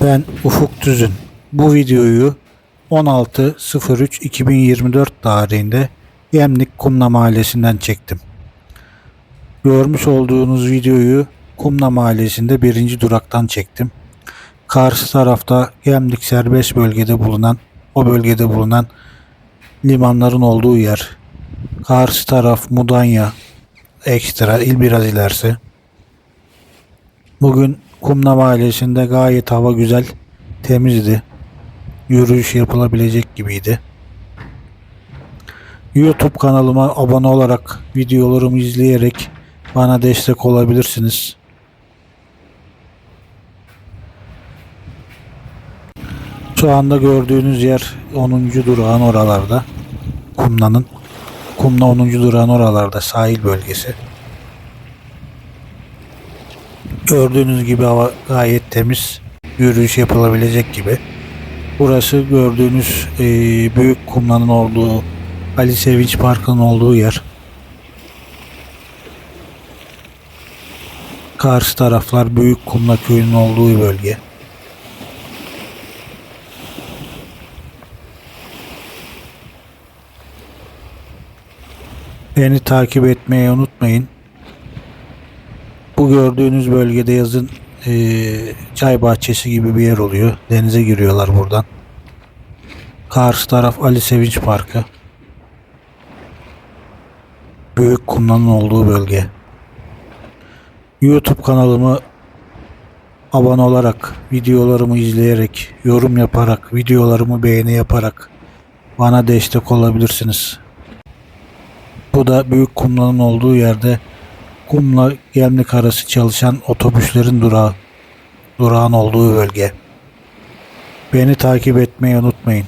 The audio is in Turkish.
Ben Ufuk Tüzün. Bu videoyu 16.03.2024 tarihinde Yemlik Kumla Mahallesi'nden çektim. Görmüş olduğunuz videoyu Kumla Mahallesi'nde birinci duraktan çektim. Karşı tarafta Gemlik serbest bölgede bulunan, o bölgede bulunan limanların olduğu yer. Karşı taraf Mudanya, ekstra il biraz ilerisi. Bugün Kumla Mahallesi'nde gayet hava güzel, temizdi. Yürüyüş yapılabilecek gibiydi. YouTube kanalıma abone olarak videolarımı izleyerek bana destek olabilirsiniz. Şu anda gördüğünüz yer 10. durağın oralarda. Kumla'nın. Kumla 10. durağın oralarda sahil bölgesi. Gördüğünüz gibi hava gayet temiz. Yürüyüş yapılabilecek gibi. Burası gördüğünüz eee, büyük kumlanın olduğu Ali Sevinç Parkı'nın olduğu yer. Karşı taraflar Büyük Kumla Köyü'nün olduğu bölge. Beni takip etmeyi unutmayın. Gördüğünüz bölgede yazın eee, çay bahçesi gibi bir yer oluyor. Denize giriyorlar buradan. Karşı taraf Ali Sevinç Parkı. Büyük kumlanın olduğu bölge. YouTube kanalımı abone olarak, videolarımı izleyerek, yorum yaparak, videolarımı beğeni yaparak bana destek olabilirsiniz. Bu da Büyük Kumla'nın olduğu yerde Kumla Gemlik arası çalışan otobüslerin durağı, durağın olduğu bölge. Beni takip etmeyi unutmayın.